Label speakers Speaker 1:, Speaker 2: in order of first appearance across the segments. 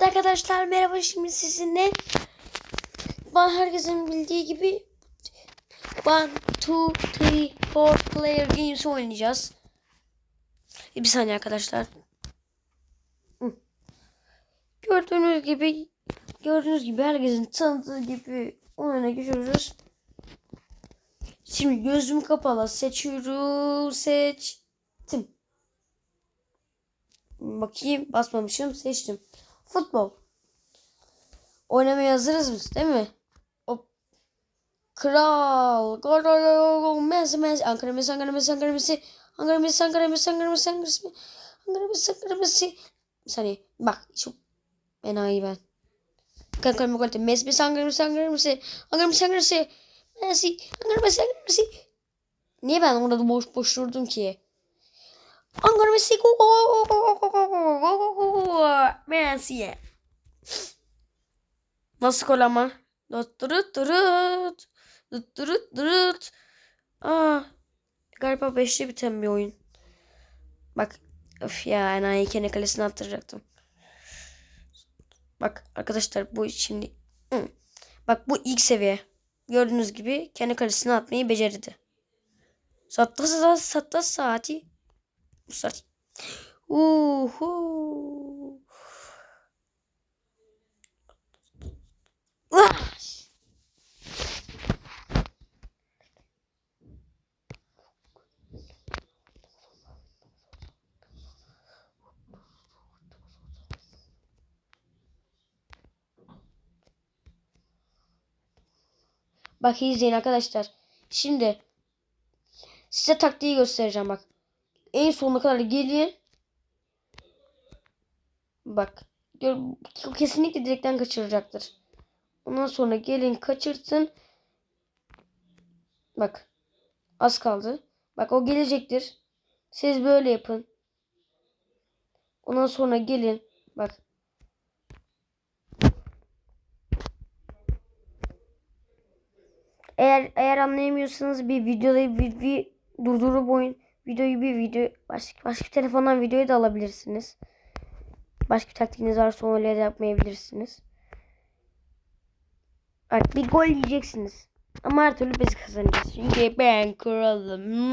Speaker 1: Arkadaşlar merhaba şimdi sizinle ben herkesin bildiği gibi One, two, three, four player games oynayacağız. Bir saniye arkadaşlar. Gördüğünüz gibi gördüğünüz gibi herkesin tanıdığı gibi oyuna geçiyoruz. Şimdi gözüm kapalı seçiyorum seçtim. Bakayım basmamışım seçtim. Futbol. Oynamaya hazırız biz değil mi? O Kral. Gol gol gol gol. Messi Messi. Ankara Messi Ankara Messi Ankara Messi. Ankara Messi Ankara Messi Ankara Messi Ankara Messi. Ankara Messi Ankara Messi. Bir saniye. Bak çok enayi ben. Mı gol Messi Messi Ankara Messi Ankara Messi. Ankara Messi Ankara Messi. Messi Ankara Messi Ankara Messi. Niye ben orada boş boş durdum ki? I'm gonna miss it. Man see it. Nasıl gol ama? Dutturut durut. Dutturut durut. Aa, galiba 5'te biten bir oyun. Bak. Öf ya enayi kendi kalesine attıracaktım. Bak arkadaşlar bu şimdi. Hı. Bak bu ilk seviye. Gördüğünüz gibi kendi kalesine atmayı becerdi. Sattı saat sattı saati. Bu saat. Uhu. Ah! Bak izleyin arkadaşlar. Şimdi size taktiği göstereceğim bak. En sonuna kadar gelin. Bak. Gör, kesinlikle direkten kaçıracaktır. Ondan sonra gelin kaçırtın. Bak. Az kaldı. Bak o gelecektir. Siz böyle yapın. Ondan sonra gelin. Bak. Eğer eğer anlayamıyorsanız bir videoda bir, bir durdurup oyun videoyu bir video başka başka bir telefondan videoyu da alabilirsiniz. Başka bir taktiğiniz varsa öyle de yapmayabilirsiniz. Bak bir gol yiyeceksiniz. Ama her türlü biz kazanacağız. Çünkü ben kralım.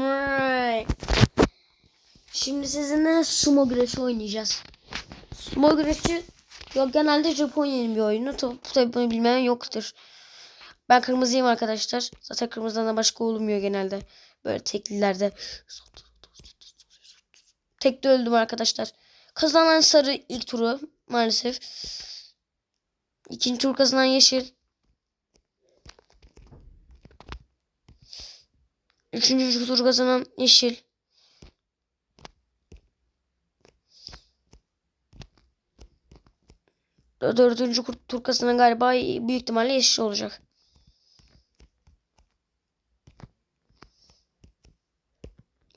Speaker 1: Şimdi sizinle sumo güreşi oynayacağız. Sumo güreşi yok genelde Japonya'nın bir oyunu. Tabii, bunu bilmeyen yoktur. Ben kırmızıyım arkadaşlar. Zaten kırmızıdan da başka olmuyor genelde. Böyle teklilerde. Tekte öldüm arkadaşlar. Kazanan sarı ilk turu maalesef. İkinci tur kazanan yeşil. Üçüncü tur kazanan yeşil. Dördüncü tur kazanan galiba büyük ihtimalle yeşil olacak.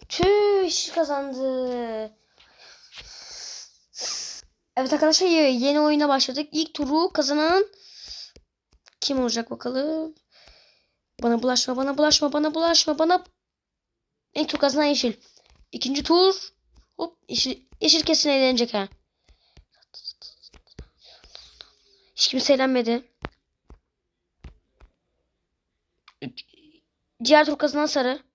Speaker 1: Tüh yeşil kazandı. Evet arkadaşlar yeni oyuna başladık. İlk turu kazanan kim olacak bakalım. Bana bulaşma, bana bulaşma, bana bulaşma, bana. İlk tur kazanan yeşil. İkinci tur. Hop yeşil, yeşil kesin eğlenecek ha. Hiç kimse eğlenmedi. Diğer tur kazanan sarı.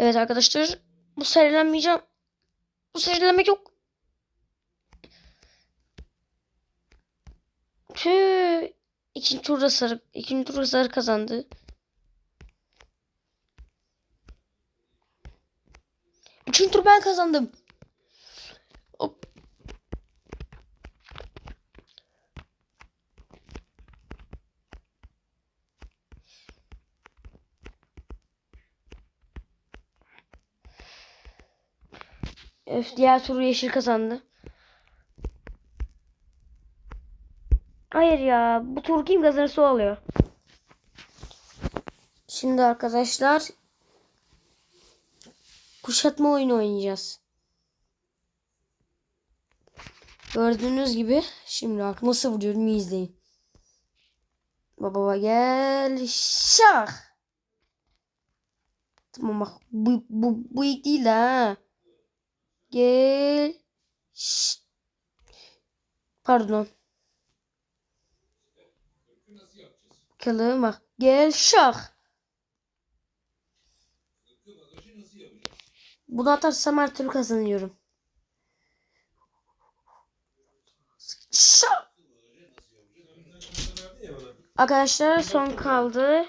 Speaker 1: Evet arkadaşlar. Bu serilenmeyeceğim. Bu serilenmek yok. Tüh. İkinci turda sarı, ikinci turda sarı kazandı. Üçüncü tur ben kazandım. Öf, diğer turu yeşil kazandı. Hayır ya. Bu tur kim kazanırsa o alıyor. Şimdi arkadaşlar kuşatma oyunu oynayacağız. Gördüğünüz gibi şimdi bak nasıl izleyin. Baba baba gel. Şah. Tamam bak bu, bu, bu ilk değil ha. Gel. Pardon. Bakalım bak. Gel şah. Bunu atarsam her türlü kazanıyorum. Şah. Arkadaşlar son kaldı.